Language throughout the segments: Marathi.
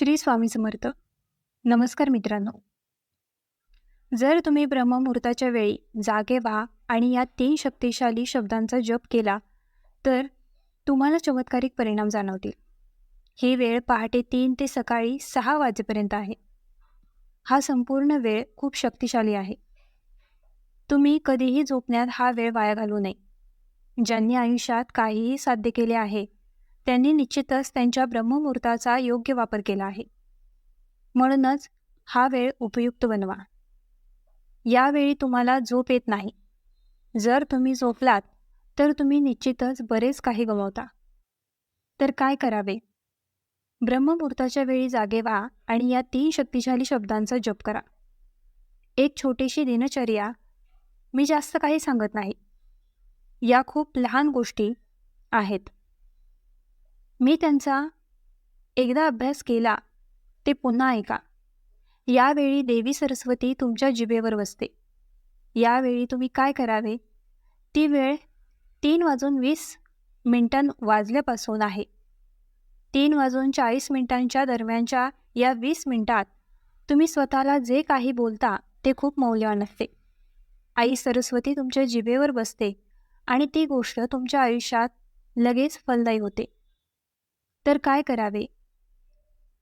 श्री स्वामी समर्थ. नमस्कार मित्रांनो. जर तुम्ही ब्रह्ममुहूर्ताच्या वेळी जागे व्हा आणि या तीन शक्तिशाली शब्दांचा जप केला तर तुम्हाला चमत्कारिक परिणाम जाणवतील. ही वेळ पहाटे तीन ते सकाळी सहा वाजेपर्यंत आहे. हा संपूर्ण वेळ खूप शक्तिशाली आहे. तुम्ही कधीही झोपण्यात हा वेळ वाया घालू नये. ज्यांनी आयुष्यात काहीही साध्य केले आहे त्यांनी निश्चितच त्यांच्या ब्रह्ममुहूर्ताचा योग्य वापर केला आहे. म्हणूनच हा वेळ उपयुक्त बनवा. यावेळी तुम्हाला झोप येत नाही. जर तुम्ही झोपलात तर तुम्ही निश्चितच बरेच काही गमावता. तर काय करावे? ब्रह्ममुहूर्ताच्या वेळी जागे व्हा आणि या तीन शक्तिशाली शब्दांचा जप करा. एक छोटीशी दिनचर्या मी जास्त काही सांगत नाही. या खूप लहान गोष्टी आहेत. मी त्यांचा एकदा अभ्यास केला ते पुन्हा ऐका. यावेळी देवी सरस्वती तुमच्या जिभेवर बसते. यावेळी तुम्ही काय करावे? ती वेळ तीन वाजून वीस मिनिटां वाजल्यापासून आहे. तीन वाजून चाळीस मिनिटांच्या दरम्यानच्या या वीस मिनिटात तुम्ही स्वतःला जे काही बोलता ते खूप मौल्यवान असते. आई सरस्वती तुमच्या जिभेवर बसते आणि ती गोष्ट तुमच्या आयुष्यात लगेच फलदायी होते. तर काय करावे?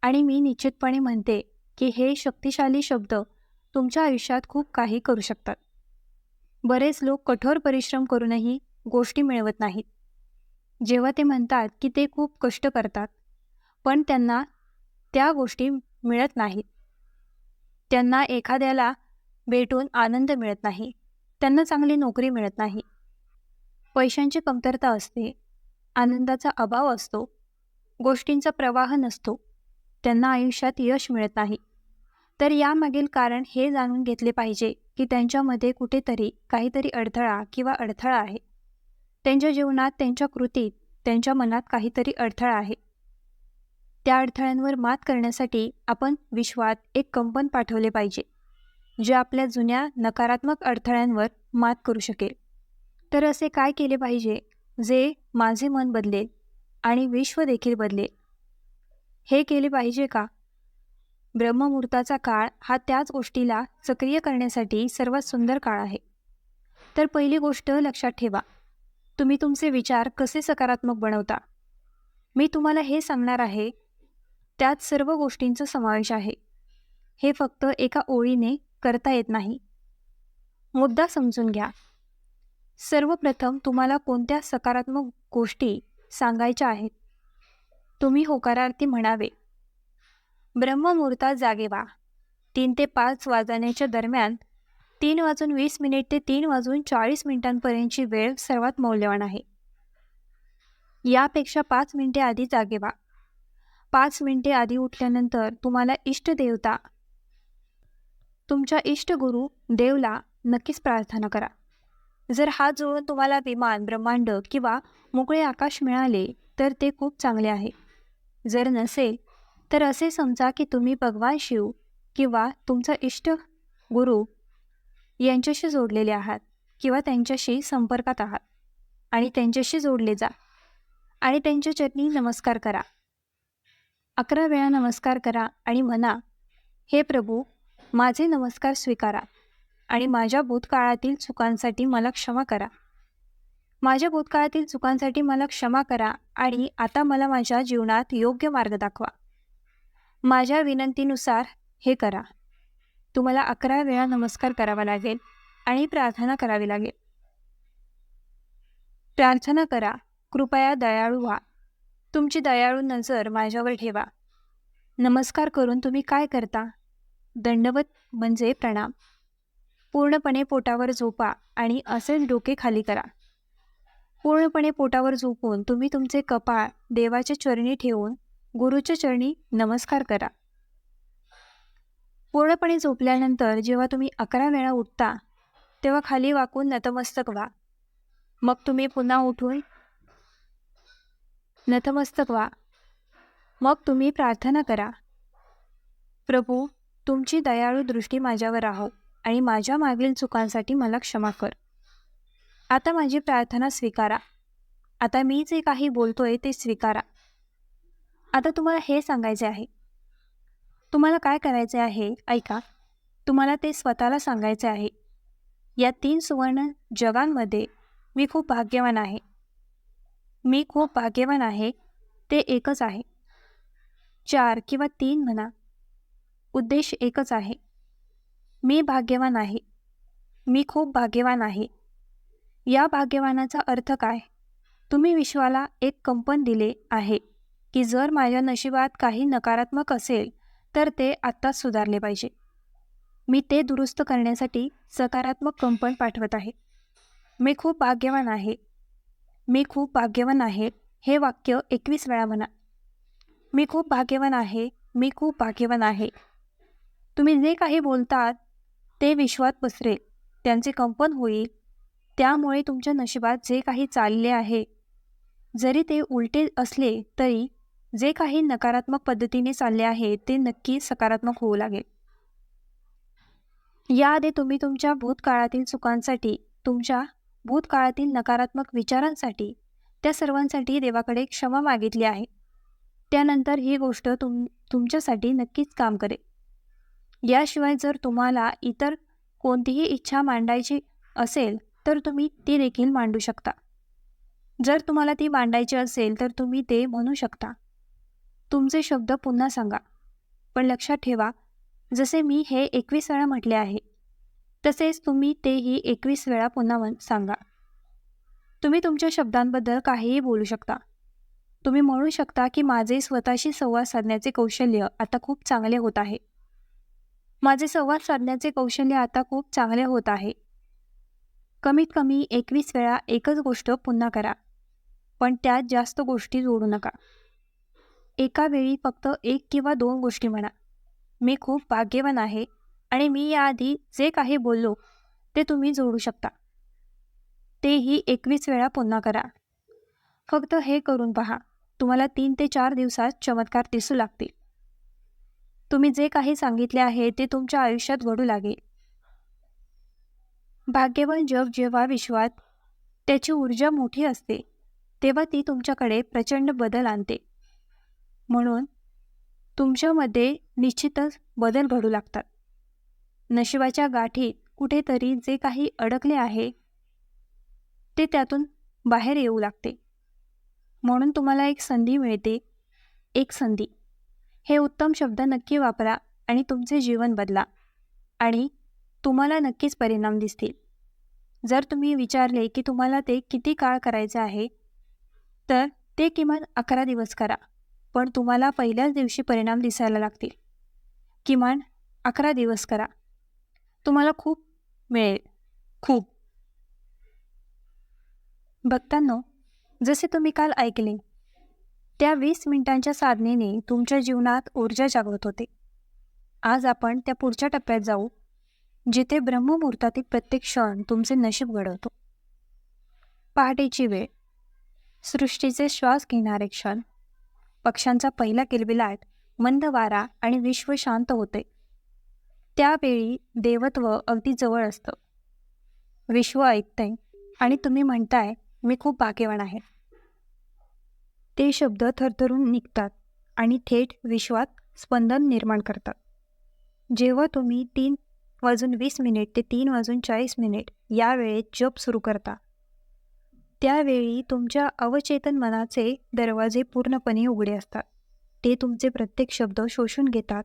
आणि मी निश्चितपणे म्हणते की हे शक्तिशाली शब्द तुमच्या आयुष्यात खूप काही करू शकतात. बरेच लोक कठोर परिश्रम करूनही गोष्टी मिळवत नाहीत. जेव्हा ते म्हणतात की ते खूप कष्ट करतात पण त्यांना त्या गोष्टी मिळत नाहीत. त्यांना एखाद्याला भेटून आनंद मिळत नाही त्यांना चांगली नोकरी मिळत नाही. पैशांची कमतरता असते आनंदाचा अभाव असतो गोष्टींचा प्रवाह नसतो. त्यांना आयुष्यात यश मिळत नाही. तर यामागील कारण हे जाणून घेतले पाहिजे की त्यांच्यामध्ये कुठेतरी काहीतरी अडथळा किंवा अडथळा आहे. त्यांच्या जीवनात त्यांच्या कृतीत त्यांच्या मनात काहीतरी अडथळा आहे. त्या अडथळ्यांवर मात करण्यासाठी आपण विश्वात एक कंपन पाठवले पाहिजे जे आपल्या जुन्या नकारात्मक अडथळ्यांवर मात करू शकेल. तर असे काय केले पाहिजे जे माझे मन बदलेल? आणि विश्व देखील बदलेल हे केले पाहिजे का? ब्रह्ममुहूर्ताचा काळ हा त्याच गोष्टीला सक्रिय करण्यासाठी सर्वात सुंदर काळ आहे. तर पहिली गोष्ट लक्षात ठेवा. तुम्ही तुमचे विचार कसे सकारात्मक बनवता? मी तुम्हाला हे सांगणार आहे त्यात सर्व गोष्टींचा समावेश आहे. हे फक्त एका ओळीने करता येत नाही. मुद्दा समजून घ्या. सर्वप्रथम तुम्हाला कोणत्या सकारात्मक गोष्टी सांगायच्या आहेत. तुम्ही होकारार्थी म्हणावे. ब्रह्ममुहूर्तात जागे व्हा. तीन ते पाच वाजण्याच्या दरम्यान तीन वाजून वीस मिनिट ते तीन वाजून चाळीस मिनिटांपर्यंतची वेळ सर्वात मौल्यवान आहे. यापेक्षा पाच मिनिटे आधी जागे व्हा. पाच मिनिटे आधी उठल्यानंतर तुम्हाला इष्टदेवता तुमच्या इष्टगुरु देवला नक्कीच प्रार्थना करा. जर हात जोडून तुम्हाला विमान ब्रह्मांड किंवा मोकळे आकाश मिळाले तर ते खूप चांगले आहे. जर नसेल तर असे समजा की तुम्ही भगवान शिव किंवा तुमचा इष्ट गुरु यांच्याशी जोडलेले आहात किंवा त्यांच्याशी संपर्कात आहात आणि त्यांच्याशी जोडले जा आणि त्यांच्या चरणी नमस्कार करा. अकरा वेळा नमस्कार करा आणि म्हणा हे प्रभू माझे नमस्कार स्वीकारा. आणि माझ्या भूतकाळातील चुकांसाठी मला क्षमा करा. माझ्या भूतकाळातील चुकांसाठी मला क्षमा करा आणि आता मला माझ्या जीवनात योग्य मार्ग दाखवा. माझ्या विनंतीनुसार हे करा. तुम्हाला अकरा वेळा नमस्कार करावा लागेल आणि प्रार्थना करावी लागेल. प्रार्थना करा कृपया दयाळू व्हा. तुमची दयाळू नजर माझ्यावर ठेवा. नमस्कार करून तुम्ही काय करता? दंडवत म्हणजे प्रणाम. पूर्णपणे पोटावर झोपा आणि असेच डोके खाली करा. पूर्णपणे पोटावर झोपून तुम्ही तुमचे कपाळ देवाच्या चरणी ठेवून गुरुच्या चरणी नमस्कार करा. पूर्णपणे झोपल्यानंतर जेव्हा तुम्ही अकरा वेळा उठता तेव्हा खाली वाकून नतमस्तक व्हा. मग तुम्ही पुन्हा उठून नतमस्तक व्हा. मग तुम्ही प्रार्थना करा. प्रभू तुमची दयाळू दृष्टी माझ्यावर आहो. आणि माझ्या मागील चुकांसाठी मला क्षमा कर. आता माझी प्रार्थना स्वीकारा. आता मी जे काही बोलतोय ते स्वीकारा. आता तुम्हाला हे सांगायचे आहे. तुम्हाला काय करायचे आहे? ऐका. तुम्हाला ते स्वतःला सांगायचे आहे. या तीन सुवर्ण जगांमध्ये मी खूप भाग्यवान आहे. मी खूप भाग्यवान आहे. ते एकच आहे. चार किंवा तीन म्हणा. उद्देश एकच आहे. मी भाग्यवान आहे. मी खूप भाग्यवान आहे. या भाग्यवानाचा अर्थ काय? तुम्ही विश्वाला एक कंपन दिले आहे की जर माझ्या नशिबात काही नकारात्मक असेल तर ते आत्ताच सुधारले पाहिजे. मी ते दुरुस्त करण्यासाठी सकारात्मक कंपन पाठवत आहे. मी खूप भाग्यवान आहे. मी खूप भाग्यवान आहे हे वाक्य एकवीस वेळा म्हणा. मी खूप भाग्यवान आहे मी खूप भाग्यवान आहे. तुम्ही जे काही बोलतात ते विश्वात पसरेल. त्यांचे कंपन होईल. त्यामुळे तुमच्या नशिबात जे काही चालले आहे जरी ते उलटे असले तरी जे काही नकारात्मक पद्धतीने चालले आहे ते नक्की सकारात्मक होऊ लागेल. याआधी तुम्ही तुमच्या भूतकाळातील चुकांसाठी तुमच्या भूतकाळातील नकारात्मक विचारांसाठी त्या सर्वांसाठी देवाकडे क्षमा मागितली आहे. त्यानंतर ही गोष्ट तुम तुमच्यासाठी नक्कीच काम करेल. याशिवाय जर तुम्हाला इतर कोणतीही इच्छा मांडायची असेल तर तुम्ही ती देखील मांडू शकता. जर तुम्हाला ती मांडायची असेल तर तुम्ही ते म्हणू शकता. तुमचे शब्द पुन्हा सांगा. पण लक्षात ठेवा जसे मी हे एकवीस वेळा म्हटले आहे तसेच तुम्ही तेही एकवीस वेळा पुन्हा सांगा. तुम्ही तुमच्या शब्दांबद्दल काहीही बोलू शकता. तुम्ही म्हणू शकता की माझे स्वतःशी संवाद साधण्याचे कौशल्य आता खूप चांगले होत आहे. माझे संवाद साधण्याचे कौशल्य आता खूप चांगले होत आहे. कमीत कमी एकवीस वेळा एकच गोष्ट पुन्हा करा. पण त्यात जास्त गोष्टी जोडू नका. एका वेळी फक्त एक किंवा दोन गोष्टी म्हणा. मी खूप भाग्यवान आहे आणि मी याआधी जे काही बोललो ते तुम्ही जोडू शकता. तेही एकवीस वेळा पुन्हा करा. फक्त हे करून पहा. तुम्हाला तीन ते चार दिवसात चमत्कार दिसू लागतील. तुम्ही जे काही सांगितले आहे ते तुमच्या आयुष्यात घडू लागेल. भाग्यवान जग जेव्हा विश्वात त्याची ऊर्जा मोठी असते तेव्हा ती तुमच्याकडे प्रचंड बदल आणते. म्हणून तुमच्यामध्ये निश्चितच बदल घडू लागतात. नशिबाच्या गाठीत कुठेतरी जे काही अडकले आहे ते त्यातून बाहेर येऊ लागते. म्हणून तुम्हाला एक संधी मिळते एक संधी. हे उत्तम शब्द नक्की वापरा आणि तुमचे जीवन बदला. आणि तुम्हाला नक्कीच परिणाम दिसतील. जर तुम्ही विचारले की तुम्हाला ते किती काळ करायचं आहे तर ते किमान अकरा दिवस करा पण तुम्हाला पहिल्याच दिवशी परिणाम दिसायला लागतील. किमान अकरा दिवस करा. तुम्हाला खूप मिळेल. खूप. बघताना जसे तुम्ही काल ऐकले त्या वीस मिनिटांच्या साधनेने तुमच्या जीवनात ऊर्जा जागवत होते. आज आपण त्या पुढच्या टप्प्यात जाऊ जिथे ब्रह्ममुहूर्तातील प्रत्येक क्षण तुमचे नशीब घडवतो. पहाटेची वेळ. सृष्टीचे श्वास घेणारे क्षण. पक्ष्यांचा पहिला किलबिलाट मंद वारा आणि विश्व शांत होते. त्यावेळी देवत्व अगदी जवळ असतं. विश्व ऐकतंय आणि तुम्ही म्हणताय मी खूप भाग्यवान आहे. ते शब्द थरथरून निघतात आणि थेट विश्वात स्पंदन निर्माण करतात. जेव्हा तुम्ही तीन वाजून वीस मिनिट ते तीन वाजून चाळीस मिनिट या वेळेत जप सुरू करता त्यावेळी तुमच्या अवचेतन मनाचे दरवाजे पूर्णपणे उघडे असतात. ते तुमचे प्रत्येक शब्द शोषून घेतात.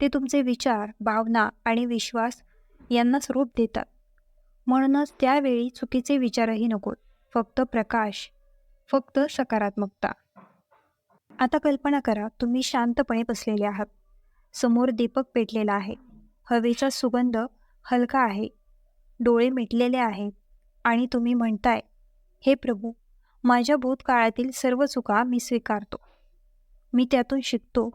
ते तुमचे विचार भावना आणि विश्वास यांना स्वरूप देतात. म्हणूनच त्यावेळी चुकीचे विचारही नको फक्त प्रकाश फक्त सकारात्मकता. आता कल्पना करा तुम्ही शांतपणे बसलेले आहात. समोर दीपक पेटलेला आहे. हवेचा सुगंध हलका आहे. डोळे मिटलेले आहेत. आणि तुम्ही म्हणताय हे प्रभू माझ्या भूतकाळातील सर्व चुका मी स्वीकारतो. मी त्यातून शिकतो.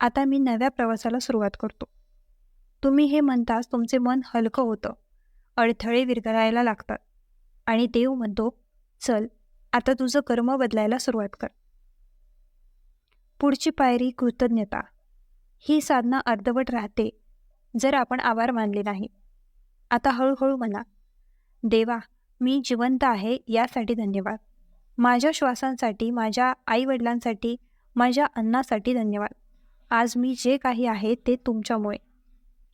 आता मी नव्या प्रवासाला सुरुवात करतो. तुम्ही हे म्हणताच तुमचे मन हलकं होतं. अडथळे विरघळायला लागतात. आणि देव म्हणतो चल आता तुझं कर्म बदलायला सुरुवात कर. पुढची पायरी कृतज्ञता. ही साधना अर्धवट राहते जर आपण आभार मानले नाही. आता हळूहळू म्हणा. देवा मी जिवंत आहे यासाठी धन्यवाद. माझ्या श्वासांसाठी माझ्या आईवडिलांसाठी माझ्या अन्नासाठी धन्यवाद. आज मी जे काही आहे ते तुमच्यामुळे.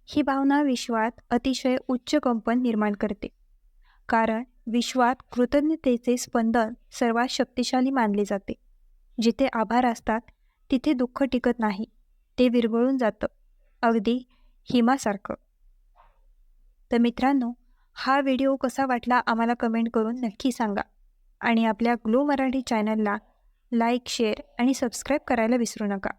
ही भावना विश्वात अतिशय उच्च कंपन निर्माण करते. कारण विश्वात कृतज्ञतेचे स्पंदन सर्वात शक्तिशाली मानले जाते. जिथे आभार असतात तिथे दुःख टिकत नाही. ते विरघळून जातं. अगदी हिमासारखं. तर मित्रांनो हा व्हिडिओ कसा वाटला आम्हाला कमेंट करून नक्की सांगा. आणि आपल्या ग्लो मराठी चॅनलला लाईक शेअर आणि सबस्क्राईब करायला विसरू नका.